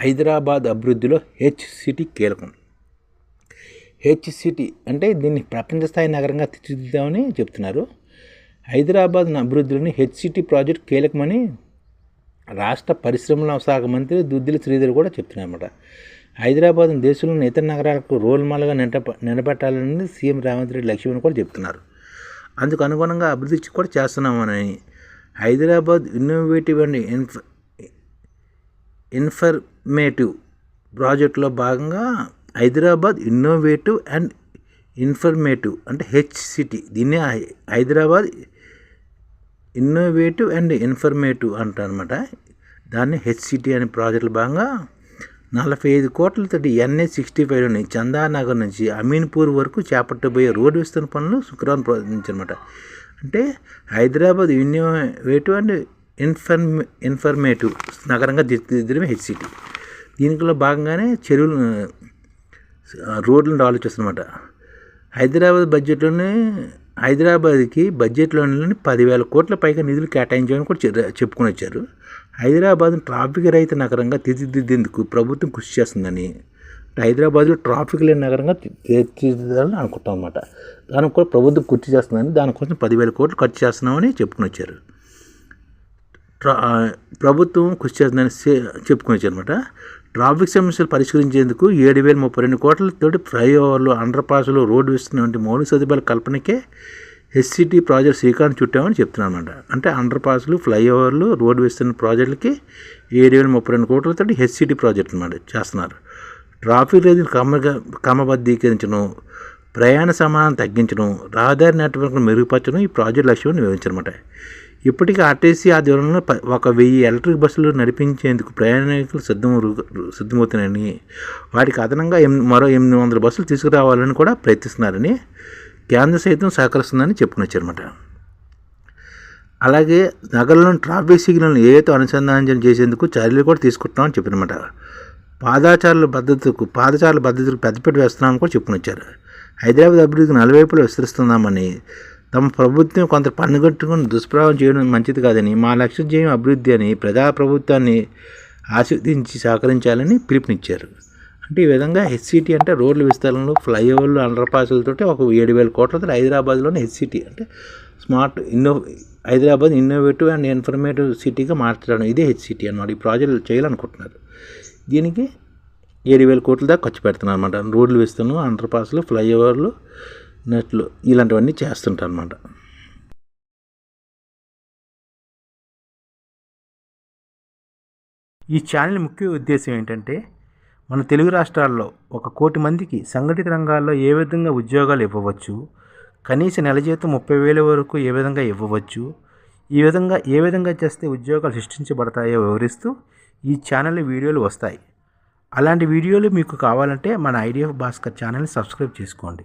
హైదరాబాద్ అభివృద్ధిలో H city కీలకం. H city అంటే దీన్ని ప్రపంచ స్థాయి నగరంగా తీర్చిదిద్దామని చెప్తున్నారు. హైదరాబాద్ అభివృద్ధిలోని హెచ్ సిటీ ప్రాజెక్ట్ కీలకమని రాష్ట్ర పరిశ్రమల శాఖ మంత్రి దుద్దిల శ్రీధర్ కూడా చెప్తున్నారన్నమాట. హైదరాబాద్ దేశంలోని ఇతర నగరాలకు రోల్ మోడల్గా నిలబ నిలబెట్టాలని సీఎం రేవంత్ రెడ్డి లక్ష్యం కూడా చెప్తున్నారు. అందుకు అనుగుణంగా అభివృద్ధి కూడా చేస్తున్నామని Hyderabad innovative and informative ప్రాజెక్టులో భాగంగా హైదరాబాద్ ఇన్నోవేటివ్ అండ్ ఇన్ఫర్మేటివ్ అంటే హెచ్ సిటీ. దీన్ని హై- హైదరాబాద్ ఇన్నోవేటివ్ అండ్ ఇన్ఫర్మేటివ్ అంటారనమాట దాన్ని హెచ్ సిటీ అనే ప్రాజెక్టులో భాగంగా నలభై ఐదు కోట్లతోటి ఎన్ఏ సిక్స్టీ ఫైవ్లోని చందానగర్ నుంచి అమీన్పూర్ వరకు చేపట్టబోయే రోడ్డు విస్తరణ పనులు శుక్రవారం ప్రారంభించారన్నమాట అంటే హైదరాబాద్ ఇన్నోవేటివ్ అండ్ ఇన్ఫర్మే ఇన్ఫర్మేటివ్ నగరంగా తీర్చిదిద్దడమే హెచ్ సిటీ. దీనిలో భాగంగానే చెరువులు రోడ్లను ఆలోచిస్తున్నమాట హైదరాబాద్ బడ్జెట్లోనే హైదరాబాద్కి బడ్జెట్లోని పదివేల కోట్ల పైగా నిధులు కేటాయించామని కూడా చెప్పుకొని వచ్చారు. హైదరాబాద్ ట్రాఫిక్ రహిత నగరంగా తీర్చిదిద్దేందుకు ప్రభుత్వం కృషి చేస్తుందని హైదరాబాద్లో ట్రాఫిక్ లేని నగరంగా తీర్చిదిద్దాలని అనుకుంటాం అనమాట దానికి కూడా ప్రభుత్వం కృషి చేస్తుందని దానికోసం పదివేల కోట్లు ఖర్చు చేస్తున్నామని చెప్పుకొని వచ్చారు. ట్రా ప్రభుత్వం కృషి చేస్తుందని చెప్పుకునేది అనమాట ట్రాఫిక్ సమస్యలు పరిష్కరించేందుకు ఏడు వేల ముప్పై రెండు కోట్లతోటి ఫ్లైఓవర్లు అండర్ పాస్లు రోడ్డు విస్తరణ వంటి మౌలిక సదుపాయాల కల్పనకే హెచ్సిటీ ప్రాజెక్ట్ శ్రీకారం చుట్టామని చెప్తున్నాను అనమాట అంటే అండర్ పాస్లు ఫ్లైఓవర్లు రోడ్డు విస్తరణ ప్రాజెక్టులకి ఏడు వేల ముప్పై రెండు కోట్లతోటి హెచ్సిటీ ప్రాజెక్ట్ అనమాట చేస్తున్నారు. ట్రాఫిక్ రద్దీని క్రమ క్రమబద్ధీకరించడం ప్రయాణ సమానం తగ్గించడం రహదారి నెట్వర్క్ను మెరుగుపరచడం ఈ ప్రాజెక్ట్ లక్ష్యం వివరించనమాట ఇప్పటికీ ఆర్టీసీ ఆధ్వర్యంలో ఒక వెయ్యి ఎలక్ట్రిక్ బస్సులు నడిపించేందుకు ప్రయాణికులు సిద్ధం సిద్ధమవుతున్నాయని వాటికి అదనంగా మరో ఎనిమిది వందల బస్సులు తీసుకురావాలని కూడా ప్రయత్నిస్తున్నారని కేంద్ర సైతం సహకరిస్తుందని చెప్పుకుని వచ్చారన్నమాట అలాగే నగరంలోని ట్రాఫిక్ సిగ్నల్ని ఏతో అనుసంధానం చేసేందుకు చర్యలు కూడా తీసుకుంటున్నామని చెప్పినమాట. పాదాచారుల భద్రతకు పాదచారుల భద్రతకు పెద్దపీట వేస్తున్నామని కూడా చెప్పుకుని వచ్చారు హైదరాబాద్ అభివృద్ధికి నలువైపులా విస్తరిస్తున్నామని తమ ప్రభుత్వం కొంత పన్నుగట్టుకుని దుష్ప్రభావం చేయడం మంచిది కాదని మా లక్ష్యం చేయడం అభివృద్ధి అని ప్రజాప్రభుత్వాన్ని ప్రభుత్వాన్ని సహకరించాలని పిలుపునిచ్చారు. అంటే ఈ విధంగా హెచ్సిటీ అంటే రోడ్ల విస్తరణలు ఫ్లైఓవర్లు అండర్ పాసులతోటి ఒక ఏడు వేల కోట్లతో హైదరాబాద్లోనే హెచ్సిటీ అంటే స్మార్ట్ ఇన్నో హైదరాబాద్ ఇన్నోవేటివ్ అండ్ ఇన్ఫర్మేటివ్ సిటీగా మార్చడం ఇదే హెచ్సిటీ అనమాట ఈ ప్రాజెక్టులు చేయాలనుకుంటున్నారు. దీనికి ఏడు వేల కోట్ల దాకా ఖర్చు పెడుతున్నారు అనమాట రోడ్లు విస్తరణ అండర్ ఫ్లైఓవర్లు నెట్లు ఇలాంటివన్నీ చేస్తుంటారు అనమాట ఈ ఛానల్ ముఖ్య ఉద్దేశం ఏంటంటే మన తెలుగు రాష్ట్రాల్లో ఒక కోటి మందికి సంఘటిత రంగాల్లో ఏ విధంగా ఉద్యోగాలు ఇవ్వవచ్చు కనీస నెల జీతం ముప్పై వేల వరకు ఏ విధంగా ఇవ్వవచ్చు ఈ విధంగా ఏ విధంగా చేస్తే ఉద్యోగాలు సృష్టించబడతాయో వివరిస్తూ ఈ ఛానల్ వీడియోలు వస్తాయి. అలాంటి వీడియోలు మీకు కావాలంటే మన ఐడిఎఫ్ భాస్కర్ ఛానల్ని సబ్స్క్రైబ్ చేసుకోండి.